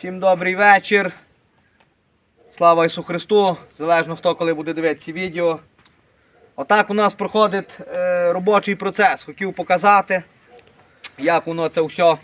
Всім добрий вечір. Слава Ісу Христу! Залежно хто коли буде дивитися відео. Отак у нас проходить е, робочий процес. Хотів показати, як воно це все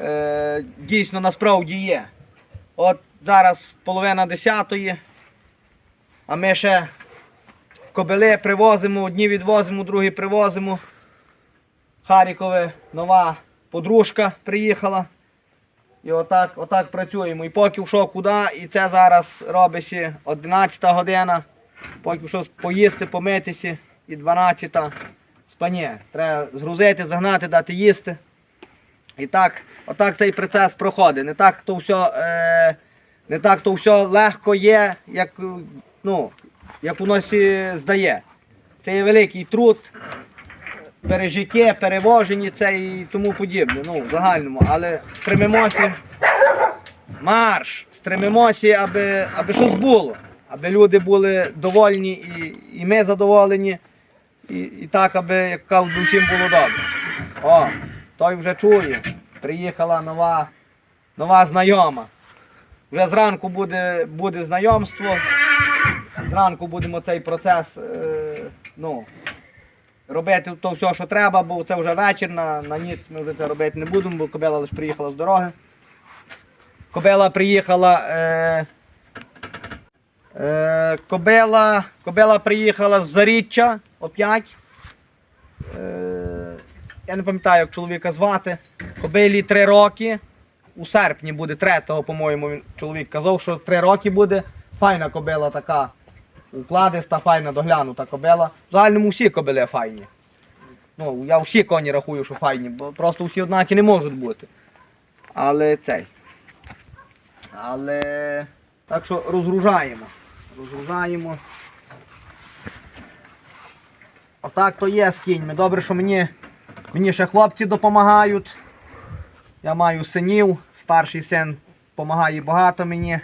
е, дійсно насправді є. От зараз половина десятої, а ми ще кобили привозимо, одні відвозимо, другі привозимо. Харікове нова подружка приїхала. І отак, отак працюємо. І поки що куди, і це зараз робиться 11 година, поки що поїсти, помитися, і 12 спання. Треба згрузити, загнати, дати їсти. І так, отак цей процес проходить. Не так то все, е, не так то все легко є, як, ну, як воно сі здає. Це є великий труд, пережиття, перевожені це і тому подібне. Ну, в загальному. Але стремимося. Марш! Стремимося, аби, аби щось було. Аби люди були довольні і, і ми задоволені. І, і так, аби як кажуть, всім було добре. О, той вже чує. Приїхала нова, нова знайома. Вже зранку буде, буде знайомство. Зранку будемо цей процес е, ну, робити то все, що треба, бо це вже вечір, на, на ніч ми вже це робити не будемо, бо кобила лише приїхала з дороги. Кобила приїхала. Е, е, кобила, кобила приїхала з Заріччя опять. Е, я не пам'ятаю, як чоловіка звати. Кобилі 3 роки. У серпні буде 3, по-моєму, чоловік казав, що 3 роки буде. Файна кобила така. Укладиста, файна, доглянута кобила. В загальному всі кобили файні. Ну, я всі коні рахую, що файні, бо просто всі однакі не можуть бути. Але цей. Але так що розгружаємо. Розгружаємо. Отак то є з кіньми. Добре, що мені, мені ще хлопці допомагають. Я маю синів, старший син допомагає багато мені.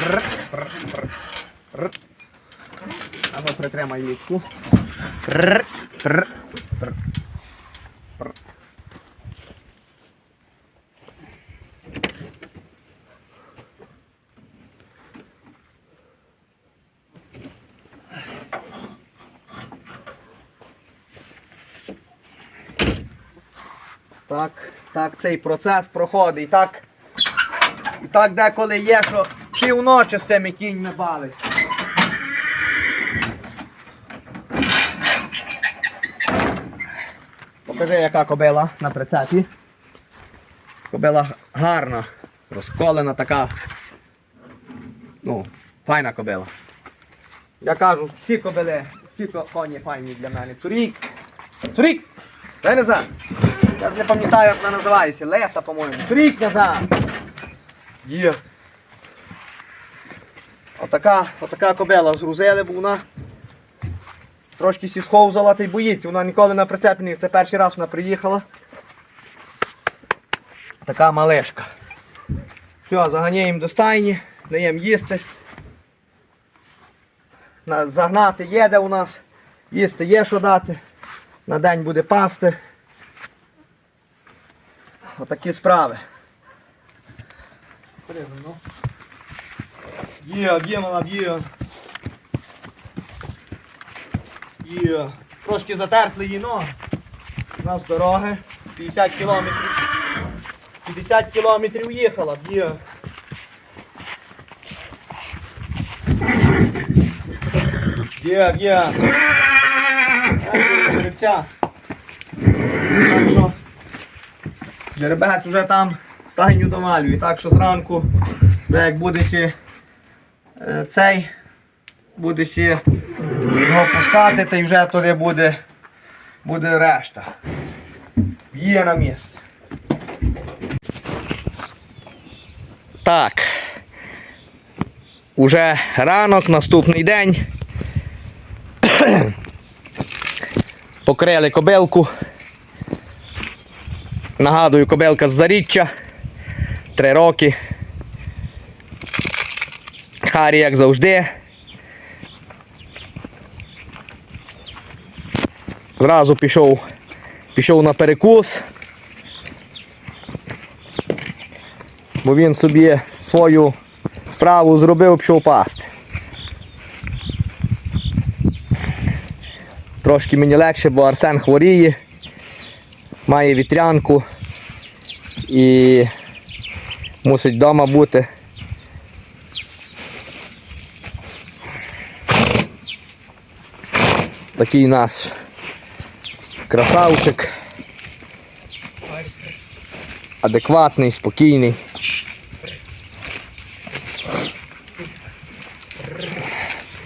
Р, р, р, р. А ну притримай літку. Так, так цей процес проходить. І так, і так деколи є, що півночі з цими кіньми бавить. Покажи, яка кобила на прицепі. Кобила гарна, розколена така. Ну, файна кобила. Я кажу, всі кобили, всі ко- коні файні для мене. Цурік! Цурік! Назад! Я не пам'ятаю, як вона називається. Леса, по-моєму. Цурік назад! Є. Отака, отака кобила згрузили, бо вона трошки сі сховзала та й боїться. Вона ніколи на прицепі. Це перший раз вона приїхала. Така малешка. Все, заганяємо до стайні, даємо їсти. Загнати є де у нас, їсти є що дати. На день буде пасти. Отакі справи. Є, б'є, мала, б'є. Є. Трошки затерпли її ноги. У нас дороги. 50 кілометрів. 50 кілометрів їхала, б'є. Б'є, б'є. Жеребця. Так що жеребець вже там стайню домалює. Так що зранку, вже як буде сі, е, цей, буде сі його пускати, та й вже туди буде, буде решта. Є на місце. Так. Уже ранок, наступний день. Покрили кобилку. Нагадую, кобилка з заріччя. Три роки. Харі, як завжди. Зразу пішов пішов на перекус. Бо він собі свою справу зробив, пішов пасти. Трошки мені легше, бо Арсен хворіє, має вітрянку і мусить вдома бути. Такий наш красавчик. Адекватний, спокійний.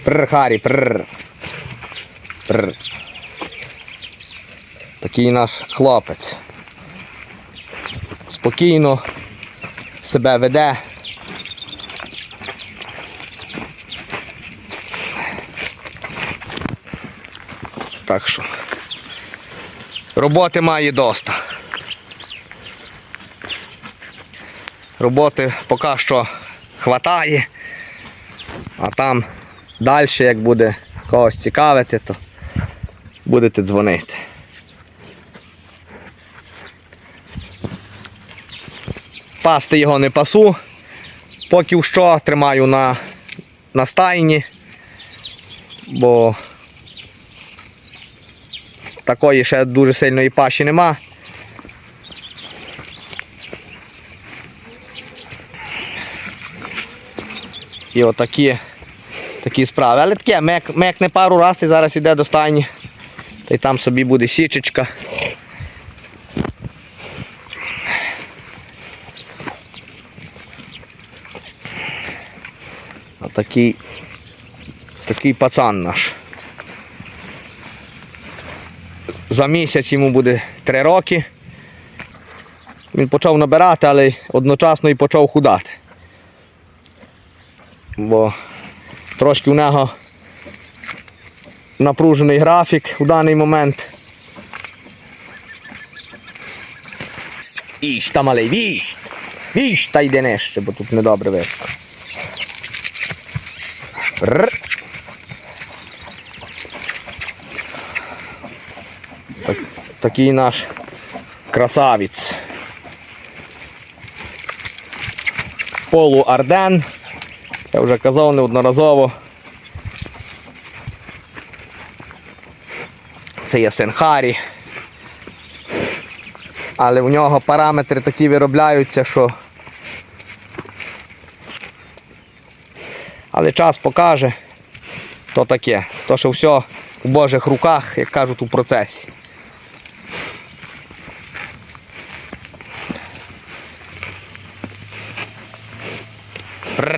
Прр, Харі, прр. Прр. Такий наш хлопець. Спокійно себе веде. Так що роботи має доста. Роботи поки що хватає, а там далі, як буде когось цікавити, то будете дзвонити. Пасти його не пасу, поки що тримаю на, на стайні, бо такої ще дуже сильної паші нема. І отакі такі справи. Але таке, мек, мекне пару раз і зараз іде до стайні. Та й там собі буде січечка. Отакий такий пацан наш. За місяць йому буде 3 роки. Він почав набирати, але одночасно і почав худати. Бо трошки у нього напружений графік у даний момент. Віж та малий, віж! Віж та йде нижче, бо тут недобре видно. Р. Так, такий наш красавець. Полу Арден. Я вже казав неодноразово. Це є син Харі. Але в нього параметри такі виробляються, що. Але час покаже, то таке. То що все у Божих руках, як кажуть, у процесі.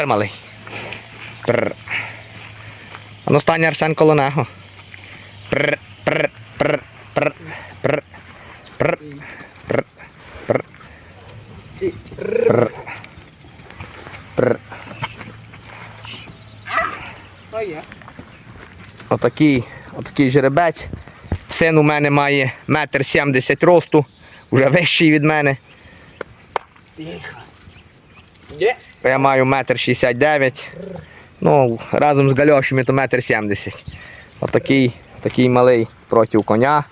Малий. Прр. А ну Арсен коло нього. Прр, прр, прр, прр, прр, прр, прр, прр. Прр. Отакий, отакий жеребець. Син у мене має метр сімдесят росту, вже вищий від мене. Я маю метр шістдесят дев'ять. Ну, разом з гальошами то метр сімдесят. Отакий такий малий проти коня.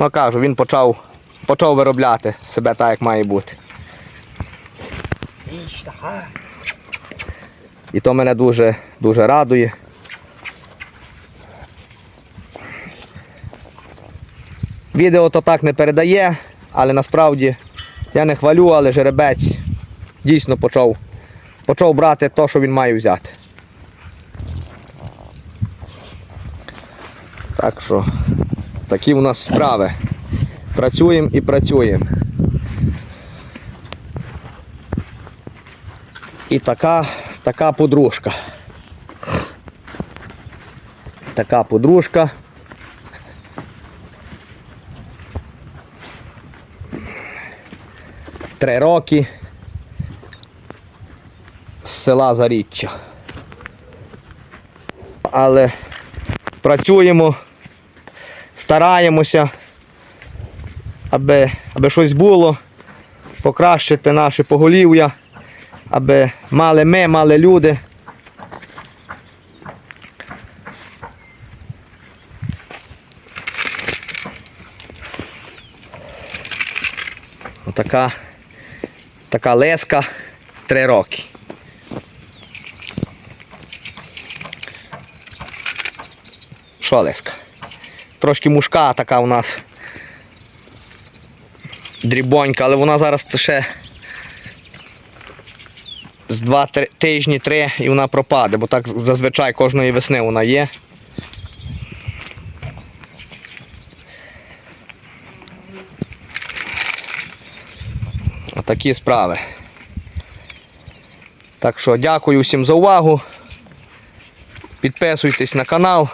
Ну кажу, він почав, почав виробляти себе так, як має бути. І то мене дуже, дуже радує. Відео то так не передає, але насправді я не хвалю, але жеребець дійсно почав, почав брати те, що він має взяти. Так що такі у нас справи. Працюємо і працюємо. І така, така подружка. Така подружка. три роки з села Заріччя. Але працюємо, стараємося, аби, аби щось було, покращити наше поголів'я, аби мали ми, мали люди. Така така леска 3 роки. Що леска? Трошки мушка така у нас дрібонька, але вона зараз ще з 2 тижні три і вона пропаде, бо так зазвичай кожної весни вона є. Отакі справи. Так що дякую всім за увагу. Підписуйтесь на канал.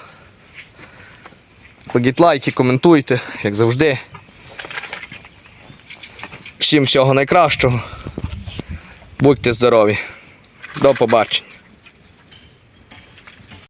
Кладіть лайки, коментуйте, як завжди. Всім всього найкращого. Будьте здорові. До побачення.